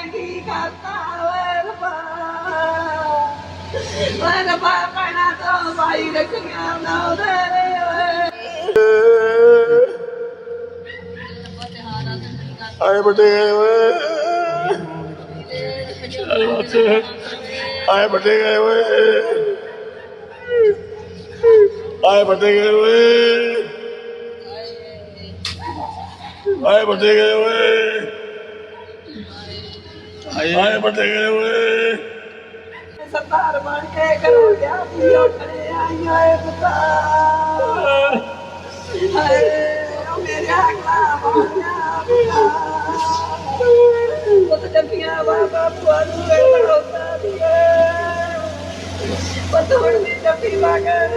ਤੈਂ ਕੀ ਕਰਤਾ ਓਏ ਰੱਬਾ? ਓਏ ਰੱਬਾ ਪੈਣਾ ਤੋਂ ਭਾਈ ਰੱਖਿਆ ਨਾ ਉਹਦੇ ਓਏ। ਆਏ ਬਟੇ ਗਏ ਓਏ ਆਏ ਬਟੇ ਗਏ ਓਏ। ਆਏ ਬਟੇ ਗਏ ਓਏ। ਆਏ ਬਟੇ ਗਏ ਓਏ। ਆਏ ਬਟੇ ਗਏ ਓਏ। ਸਰਦਾਰ ਬਣ ਕੇ ਕਰੋ ਗਿਆ ਵੀ ਉੱਠਣੇ ਆਈ ਓਏ ਪੁੱਤਾ ਹਾਏ ਓ ਮੇਰੇ ਆਗਲਾ ਮਾਰਿਆ ਪਿਆ ਪੁੱਤ ਜੱਫੀਆਂ ਬਾਬਾ ਪੁਆਨੂੰ ਵੇਖਦਾ ਦੀਏ ਪੁੱਤ ਹੁਣ ਵੀ ਜੱਫੀ ਵਾਗਰ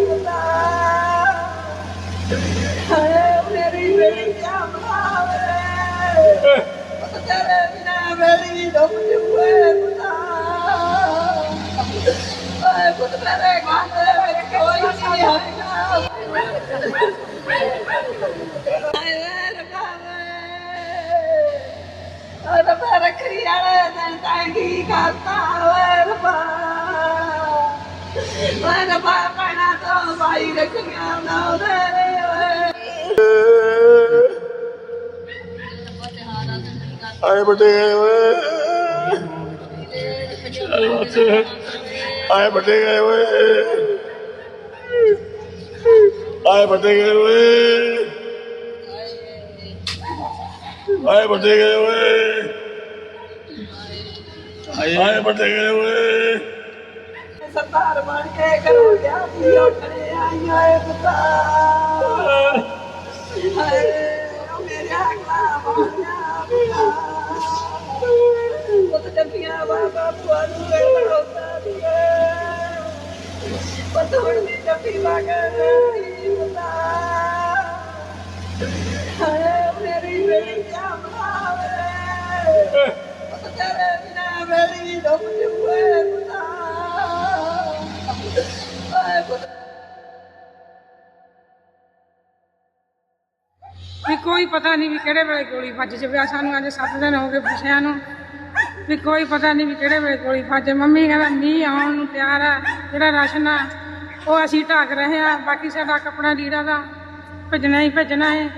ਪੁੱਤਾ ਦਿਨ ਕੀ ਕਰਤਾ ਓਏ ਰੱਬਾ? ਓਏ ਰੱਬਾ ਪੈਣਾ ਤੋਂ ਭਾਈ ਰੱਖਿਆ ਨਾ ਉਹਦੇ ਓਏ। ਆਏ ਬਟੇ ਗਏ ਓਏ। ਆਏ ਬਟੇ ਗਏ ਓਏ। ਆਏ ਬਟੇ ਗਏ ਓਏ। ਆਏ ਬਟੇ ਗਏ ਓਏ। ਆਏ ਬਟੇ ਗਏ ਓਏ। ਸਰਦਾਰ ਬਣ ਕੇ ਕਰੋ ਗਿਆ ਵੀ ਉੱਠਣੇ ਆਈ ਓਏ ਪੁੱਤਾ ਹਾਏ ਓ ਮੇਰੇ ਆਗਲਾ ਮਾਰਿਆ ਪਿਆ ਪੁੱਤ ਜੱਫੀਆਂ ਬਾਬਾ ਪੁਆਨੂੰ ਵੇਖਦਾ ਦੀਏ ਪੁੱਤ ਹੁਣ ਵੀ ਜੱਫੀ ਵਾਗਰ ਪੁੱਤਾ ਹਾਏ ਮੇਰੀ ਬੇਟੀ ਕਿਆ ਬਣਾਵੇ ਪੁੱਤ ਤੇਰੇ ਬਿਨਾ ਮੇਰੀ ਡੁੱਬ ਜੂਏ ਪੁੱਤਾ ਹਾਏ ਪੁੱਤ ਵੀ ਕੋਈ ਪਤਾ ਨਹੀਂ ਵੀ ਕਿਹੜੇ ਵੇਲੇ ਗੋਲੀ ਵੱਜ ਜਾਵੇ। ਸਾਨੂੰ ਅੱਜ 7 ਦਿਨ ਹੋ ਗਏ ਪੁੱਛਿਆ ਨੂੰ। ਵੀ ਕੋਈ ਪਤਾ ਨਹੀਂ ਵੀ ਕਿਹੜੇ ਵੇਲੇ ਗੋਲੀ ਵੱਜ ਮੰਮੀ ਕਹਿੰਦਾ, ਮੀਂਹ ਆਉਣ ਨੂੰ ਤਿਆਰ ਆ। ਜਿਹੜਾ ਰਾਸ਼ਨ ਆ, ਉਹ ਅਸੀਂ ਢੱਕ ਰਹੇ ਆ। ਬਾਕੀ ਸਾਡਾ ਕੱਪੜਾ ਲੀੜਾ ਦਾ ਭੇਜਣਾ ਹੀ ਭੇਜਣਾ ਹੈ।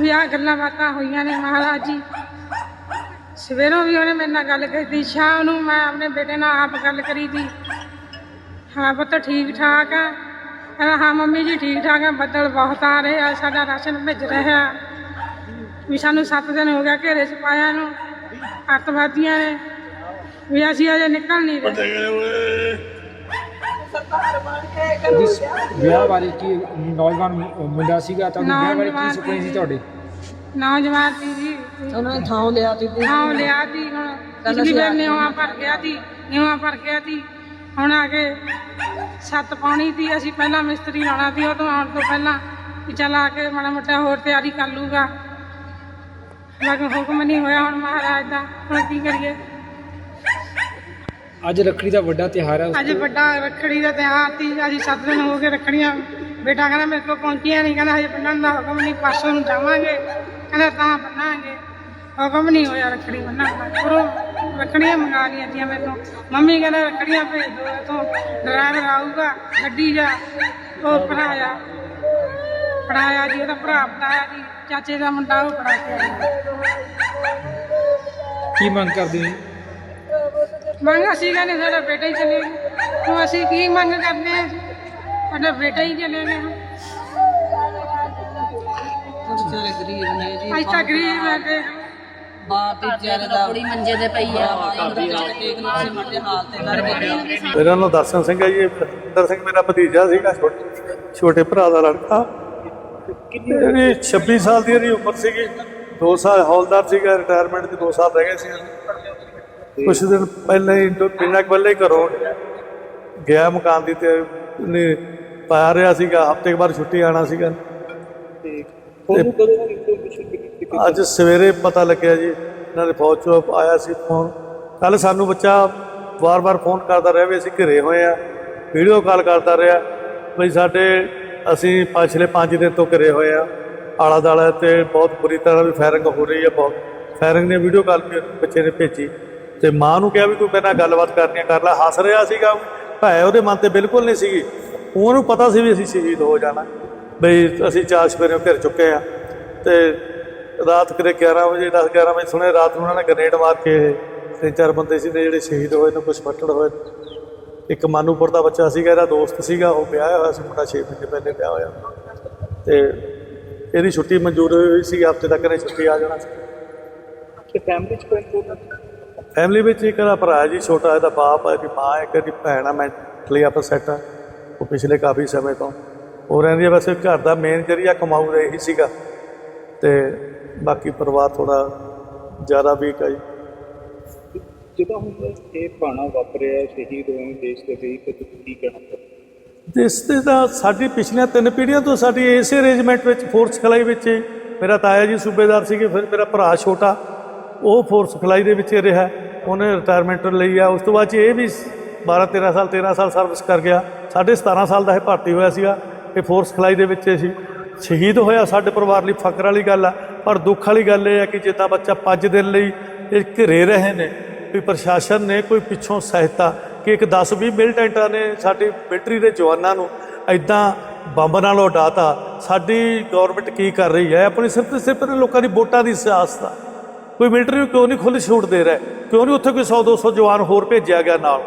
ਵੀ ਆਹ ਗੱਲਾਂ ਬਾਤਾਂ ਹੋਈਆਂ ਨੇ ਮਹਾਰਾਜ ਜੀ। ਸਵੇਰੋਂ ਵੀ ਉਹਨੇ ਮੇਰੇ ਨਾਲ ਗੱਲ ਕੀਤੀ ਸ਼ਾਮ ਨੂੰ ਮੈਂ ਆਪਣੇ ਬੇਟੇ ਨਾਲ ਆਪ ਗੱਲ ਕਰੀ ਤੀ। ਹਾਂ ਪੁੱਤ ਠੀਕ ਠਾਕ ਆ? ਕਹਿੰਦਾ ਹਾਂ ਮੰਮੀ ਜੀ ਠੀਕ ਠਾਕ ਆ ਬੱਦਲ ਬਹੁਤ ਆ ਰਹੇ ਆ ਸਾਡਾ ਰਾਸ਼ਨ ਭੇਜ ਰਿਹਾ। ਵੀ ਸਾਨੂੰ 7 ਦਿਨ ਹੋ ਗਿਆ ਘੇਰੇ 'ਚ ਪਾਇਆ ਨੂੰ ਅੱਤਵਾਦੀਆਂ ਨੇ। ਵੀ ਅਸੀਂ ਅਜੇ ਨਿਕਲ ਨਹੀਂ ਰਹੇ। ਜਿਸ ਵਿਆਹ ਬਾਰੇ ਕੀ ਨੌਜਵਾਨ ਮੁੰਡਾ ਸੀਗਾ ਤਾਂ ਉਹਦੇ ਵਿਆਹ ਬਾਰੇ ਕੀ ਸੁਪਨੇ ਸੀ ਤੁਹਾਡੇ? ਨੌਜਵਾਨ ਸੀ ਜੀ ਉਹਨਾਂ ਨੇ ਥਾਂ ਲਿਆ ਤੀ ਹਾਂ ਲਿਆ ਤੀ ਹੁਣ ਪਿਛਲੀ ਵਾਰ ਨਿਵਾ ਭਰ ਗਿਆ ਤੀ ਨਿਵਾ ਭਰ ਗਿਆ ਤੀ ਹੁਣ ਆ ਕੇ ਛੱਤ ਪਾਉਣੀ ਤੀ ਅਸੀਂ ਪਹਿਲਾਂ ਮਿਸਤਰੀ ਲਾਉਣਾ ਤੀ ਉਹ ਤੋਂ ਆਉਣ ਤੋਂ ਪਹਿਲਾਂ ਵੀ ਚੱਲ ਆ ਕੇ ਮਾੜਾ ਮੋਟਾ ਹੋਰ ਤਿਆਰੀ ਕਰ ਲੂਗਾ ਲੇਕਿਨ ਹੁਕਮ ਨਹੀਂ ਹੋਇਆ ਹੁਣ ਮਹਾਰਾਜ ਦਾ ਹੁਣ ਕੀ ਕਰੀਏ? ਅੱਜ ਰੱਖੜੀ ਦਾ ਵੱਡਾ ਤਿਉਹਾਰ ਹੈ ਅੱਜ ਵੱਡਾ ਰੱਖੜੀ ਦਾ ਤਿਉਹਾਰ ਤੀ ਅੱਜ 7 ਦਿਨ ਹੋ ਗਏ ਰੱਖੜੀਆਂ ਬੇਟਾ ਕਹਿੰਦਾ ਮੇਰੇ ਕੋਲ ਪਹੁੰਚੀਆਂ ਨਹੀਂ ਕਹਿੰਦਾ ਹਜੇ ਬੰਨਣ ਦਾ ਹੁਕਮ ਨਹੀਂ ਪਾਸੋਂ ਨੂੰ ਜਾਵਾਂਗੇ। ਕਹਿੰਦਾ ਤਾਂ ਬੰਨਾਂਗੇ ਹੁਕਮ ਨਹੀਂ ਹੋਇਆ ਰੱਖੜੀ ਬੰਨਣ ਦਾ। ਉਰੋਂ ਰੱਖੜੀਆਂ ਮੰਗਾ ਲਈਆਂ ਤੀਆਂ ਮੇਰੇ ਤੋਂ। ਮੰਮੀ ਕਹਿੰਦਾ ਰੱਖੜੀਆਂ ਭੇਜ ਦੋ ਇਥੋਂ ਡਰਾਈਵਰ ਆਊਗਾ ਗੱਡੀ ਜਾ ਉਹ ਭਰਾਇਆ ਫੜਾਇਆ ਜੀ ਉਹਦਾ ਭਰਾ ਫੜਾਇਆ ਜੀ ਚਾਚੇ ਦਾ ਮੁੰਡਾ ਉਹ ਫੜਾ ਕੇ ਆਇਆ। ਕੀ ਮੰਗ ਕਰਦੇ ਹੋ ਮੰਗ ਅਸੀਂ ਕਹਿੰਦੇ ਸਾਡਾ ਬੇਟਾ ਹੀ ਚਲੇ। ਗਿਆ ਹੁਣ ਅਸੀਂ ਕੀ ਮੰਗ ਕਰਦੇ ਹਾਂ? ਸਾਡਾ ਬੇਟਾ ਹੀ ਚਲੇ ਗਿਆ। ਵਿਚਾਰੇ ਗਰੀਬ ਨੇ ਜੀ ਅਸੀਂ ਤਾਂ ਗਰੀਬ ਹੈ ਤੇ। ਬਾਪ ਦੀ ਵਿਚਾਰੇ ਦਾ ਕੁੜੀ ਮੰਜੇ ਤੇ ਪਈ ਆ ਦੇ ਮੇਰਾ ਨਾਮ ਦਰਸ਼ਨ ਸਿੰਘ ਹੈ ਜੀ ਦਰਸ਼ਨ ਸਿੰਘ ਮੇਰਾ ਭਤੀਜਾ ਸੀਗਾ ਛੋਟੇ ਛੋਟੇ ਭਰਾ ਦਾ ਲੜਕਾ। ਇਹਦੀ 26 ਸਾਲ ਦੀ ਇਹਦੀ ਉਮਰ ਸੀਗੀ। 2 ਸਾਲ ਹੌਲਦਾਰ ਸੀਗਾ ਰਿਟਾਇਰਮੈਂਟ ਦੇ 2 ਸਾਲ ਰਹਿ ਗਏ ਸੀ ਕੁਛ ਦਿਨ ਪਹਿਲਾਂ ਹੀ ਦੋ ਤਿੰਨ ਕੁ ਪਹਿਲਾਂ ਹੀ ਘਰੋਂ ਗਿਆ ਮਕਾਨ ਦੀ ਤੇ ਉਹਨੇ ਪਾ ਰਿਹਾ ਸੀਗਾ ਹਫ਼ਤੇ ਬਾਅਦ ਛੁੱਟੀ ਆਣਾ ਸੀਗਾ। ਅੱਜ ਸਵੇਰੇ ਪਤਾ ਲੱਗਿਆ ਜੀ ਇਹਨਾਂ ਦੇ ਫੌਜ ਚੋਂ ਆਇਆ ਸੀ ਫੋਨ। ਕੱਲ ਸਾਨੂੰ ਬੱਚਾ ਵਾਰ-ਵਾਰ ਫੋਨ ਕਰਦਾ ਰਿਹਾ ਵੀ ਅਸੀਂ ਘਿਰੇ ਹੋਏ ਆ ਵੀਡੀਓ ਕਾਲ ਕਰਦਾ ਰਿਹਾ ਵੀ ਸਾਡੇ ਅਸੀਂ ਪਿਛਲੇ 5 ਦਿਨ ਤੋਂ ਘਿਰੇ ਹੋਏ ਆ ਆਲਾ ਦਾਲਾ ਤੇ ਬਹੁਤ ਬੁਰੀ ਤਰ੍ਹਾਂ ਵੀ ਫਾਇਰਿੰਗ ਹੋ ਰਹੀ ਹੈ ਬਹੁਤ। ਫਾਇਰਿੰਗ ਨੇ ਵੀਡੀਓ ਕਾਲ ਵੀ ਬੱਚੇ ਨੇ ਭੇਜੀ। ਤੇ ਮਾਂ ਨੂੰ ਕਿਹਾ ਵੀ ਕੋਈ ਮੇਰੇ ਨਾਲ ਗੱਲਬਾਤ ਕਰਨੀ ਹੈ ਕਰ ਲੈ। ਹੱਸ ਰਿਹਾ ਸੀਗਾ ਭੈ ਉਹਦੇ ਮਨ ਤੇ ਬਿਲਕੁਲ ਨਹੀਂ ਸੀਗੀ। ਉਹਨੂੰ ਪਤਾ ਸੀ ਵੀ ਅਸੀਂ ਸ਼ਹੀਦ ਹੋ ਜਾਣਾ। ਬਈ ਅਸੀਂ ਚਾਰ ਸਵੇਰੇ ਘਿਰ ਚੁੱਕੇ ਆ। ਤੇ ਰਾਤ ਕਿਤੇ 11 ਵਜੇ 10 11 ਵਜੇ ਸੁਣੇ ਰਾਤ ਨੂੰ ਉਹਨਾਂ ਨੇ ਗ੍ਰੇਨੇਡ ਮਾਰ ਕੇ ਤਿੰਨ ਚਾਰ ਬੰਦੇ ਸੀ ਨੇ ਜਿਹੜੇ ਸ਼ਹੀਦ ਹੋਏ ਨੇ ਕੁਝ ਫੱਟੜ ਹੋਏ ਇੱਕ ਮਾਨੂਪੁਰ ਦਾ ਬੱਚਾ ਸੀਗਾ, ਇਹਦਾ ਦੋਸਤ ਸੀਗਾ, ਉਹ ਵਿਆਹ ਹੋਇਆ ਸੀ, ਮੁੰਡਾ 6 ਮਹੀਨੇ ਪਹਿਲੇ ਵਿਆਹ ਹੋਇਆ। ਤੇ ਇਹਦੀ ਛੁੱਟੀ ਮਨਜ਼ੂਰ ਹੋਈ ਸੀ, ਹਫ਼ਤੇ ਤੱਕ ਨੇ ਛੁੱਟੀ ਆ ਜਾਣਾ ਸੀ। ਕਿ ਫੈਮਿਲੀ ਚ ਕੋਈ ਇੰਪੋਰਟੈਂਟ ਫੈਮਿਲੀ ਵਿੱਚ ਇੱਕ ਇਹਦਾ ਭਰਾ ਜੀ ਛੋਟਾ ਇਹਦਾ ਬਾਪ ਹੈ ਇਹਦੀ ਮਾਂ ਹੈ ਇੱਕ ਇਹਦੀ ਭੈਣ ਹੈ ਮੈਂਟਲੀ ਅਪਸੈਟ ਹੈ ਉਹ ਪਿਛਲੇ ਕਾਫੀ ਸਮੇਂ ਤੋਂ। ਉਹ ਰਹਿੰਦੀ ਹੈ ਵੈਸੇ ਘਰ ਦਾ ਮੇਨ ਜਰੀਆ ਕਮਾਉ ਦਾ ਇਹੀ ਸੀਗਾ। ਤੇ ਬਾਕੀ ਪਰਿਵਾਰ ਥੋੜਾ ਜ਼ਿਆਦਾ ਵੀਕ ਹੈ ਜੀ। ਜਦੋਂ ਹੁਣ ਇਹ ਪਾਣਾ ਵਾਪਰਿਆ ਸ਼ਹੀਦ ਹੋਏ ਦੇਸ਼ ਦੇ ਲਈ ਤੇ ਤੁਸੀਂ ਕੀ ਕਹਿਣਾ ਦੇਸ਼ ਦੇ ਤਾਂ ਸਾਡੀ ਪਿਛਲੀਆਂ ਤਿੰਨ ਪੀੜ੍ਹੀਆਂ ਤੋਂ ਸਾਡੀ ਇਸੇ ਅਰੇਂਜਮੈਂਟ ਵਿੱਚ ਫੋਰਸ ਖਲਾਈ ਵਿੱਚ ਮੇਰਾ ਤਾਇਆ ਜੀ ਸੂਬੇਦਾਰ ਸੀਗੇ ਫਿਰ ਮੇਰਾ ਭਰਾ ਛੋਟਾ। ਉਹ ਫੋਰਸ ਖਲਾਈ ਦੇ ਵਿੱਚ ਰਿਹਾ। ਉਹਨੇ ਰਿਟਾਇਰਮੈਂਟ ਲਈ ਆ। ਉਸ ਤੋਂ ਬਾਅਦ 'ਚ ਇਹ ਵੀ 12 13 ਸਾਲ 13 ਸਾਲ ਸਰਵਿਸ ਕਰ ਗਿਆ। ਸਾਡੇ 17 ਸਾਲ ਦਾ ਇਹ ਭਰਤੀ ਹੋਇਆ ਸੀਗਾ। ਇਹ ਫੋਰਸ ਖਲਾਈ ਦੇ ਵਿੱਚ ਸੀ। ਸ਼ਹੀਦ ਹੋਇਆ ਸਾਡੇ ਪਰਿਵਾਰ ਲਈ ਫਖਰ ਵਾਲੀ ਗੱਲ ਆ। ਪਰ ਦੁੱਖ ਵਾਲੀ ਗੱਲ ਇਹ ਹੈ ਕਿ ਜਿੱਦਾਂ ਬੱਚਾ 5 ਦਿਨ ਲਈ ਇਹ ਘਿਰੇ ਰਹੇ ਨੇ, ਵੀ ਪ੍ਰਸ਼ਾਸਨ ਨੇ ਕੋਈ ਪਿੱਛੋਂ ਸਹਾਇਤਾ ਕਿ ਇੱਕ 10 20 ਮਿਲਟੈਂਟਾਂ ਨੇ ਸਾਡੀ ਮਿਲਟਰੀ ਦੇ ਜਵਾਨਾਂ ਨੂੰ ਐਦਾਂ ਬੰਬ ਨਾਲ ਉਡਾਤਾ। ਸਾਡੀ ਗਵਰਨਮੈਂਟ ਕੀ ਕਰ ਰਹੀ ਹੈ? ਆਪਣੀ ਸਿਰਫ ਤੇ ਸਿਰਫ ਲੋਕਾਂ ਦੀ ਵੋਟਾਂ ਦੀ ਸਿਆਸਤ ਆ। ਕੋਈ ਮਿਲਟਰੀ ਨੂੰ ਕਿਉਂ ਨਹੀਂ ਖੁੱਲ੍ਹ ਛੂਟ ਦੇ ਰਿਹਾ? ਕਿਉਂ ਨਹੀਂ ਉੱਥੇ ਕੋਈ 100 200 ਜਵਾਨ ਹੋਰ ਭੇਜਿਆ ਗਿਆ ਨਾਲ?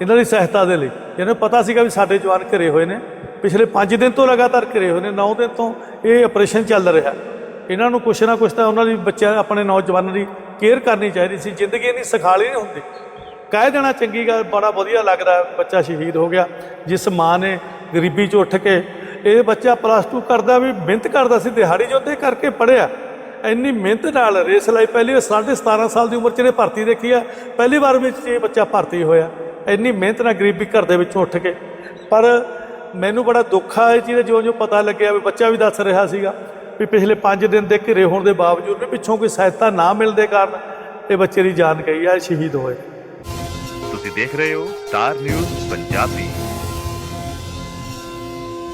ਇਹਨਾਂ ਦੀ ਸਹਾਇਤਾ ਦੇ ਲਈ। ਇਹਨੂੰ ਪਤਾ ਸੀਗਾ ਵੀ ਸਾਡੇ ਜਵਾਨ ਘਰੇ ਹੋਏ ਨੇ। ਪਿਛਲੇ 5 ਦਿਨ ਤੋਂ ਲਗਾਤਾਰ ਘਰੇ ਹੋਏ ਨੇ। 9 ਦਿਨ ਤੋਂ ਇਹ ਆਪਰੇਸ਼ਨ ਚੱਲ ਰਿਹਾ। ਇਹਨਾਂ ਨੂੰ ਕੁਛ ਨਾ ਕੁਛ ਤਾਂ ਉਹਨਾਂ ਦੀ ਬੱਚਿਆਂ, ਆਪਣੇ ਨੌਜਵਾਨਾਂ ਦੀ ਕੇਅਰ ਕਰਨੀ ਚਾਹੀਦੀ ਸੀ। ਜ਼ਿੰਦਗੀ ਇੰਨੀ ਸਖਾਲੀ ਨਹੀਂ ਹੁੰਦੀ। ਕਹਿ ਦੇਣਾ ਚੰਗੀ ਗੱਲ, ਬੜਾ ਵਧੀਆ ਲੱਗਦਾ। ਬੱਚਾ ਸ਼ਹੀਦ ਹੋ ਗਿਆ। ਜਿਸ ਮਾਂ ਨੇ ਗਰੀਬੀ 'ਚ ਉੱਠ ਕੇ ਇਹ ਬੱਚਾ ਪਲੱਸ 2 ਕਰਦਾ ਵੀ, ਮਿਹਨਤ ਕਰਦਾ ਸੀ, ਦਿਹਾੜੀ ਜੋਤੇ ਕਰਕੇ ਪੜਿਆ ਇੰਨੀ ਮਿਹਨਤ ਨਾਲ ਰੇਸ ਲਾਈ। ਪਹਿਲੀ ਵਾਰ ਸਾਢੇ 17 ਸਾਲ ਦੀ ਉਮਰ 'ਚ ਇਹਨੇ ਭਰਤੀ ਦੇਖੀ ਆ। ਪਹਿਲੀ ਵਾਰ ਵਿੱਚ ਇਹ ਬੱਚਾ ਭਰਤੀ ਹੋਇਆ। ਇੰਨੀ ਮਿਹਨਤ ਨਾਲ ਗਰੀਬੀ ਘਰ ਦੇ ਵਿੱਚੋਂ ਉੱਠ ਕੇ। ਪਰ ਮੈਨੂੰ ਬੜਾ ਦੁੱਖ ਆ ਇਹ ਚੀਜ਼ ਜਿਉਂ ਜਿਉਂ ਪਤਾ ਲੱਗਿਆ ਵੀ ਬੱਚਾ ਵੀ ਦੱਸ ਰਿਹਾ ਸੀਗਾ ਵੀ ਪਿਛਲੇ 5 ਦਿਨ ਦੇ ਘਿਰੇ ਹੋਣ ਦੇ ਬਾਵਜੂਦ ਵੀ ਪਿੱਛੋਂ ਕੋਈ ਸਹਾਇਤਾ ਨਾ ਮਿਲਣ ਦੇ ਕਾਰਨ ਇਹ ਬੱਚੇ ਦੀ ਜਾਨ ਗਈ ਆ ਸ਼ਹੀਦ ਹੋਏ। ਤੁਸੀਂ ਦੇਖ ਰਹੇ ਹੋ ਸਟਾਰ ਨਿਊਜ਼ ਪੰਜਾਬੀ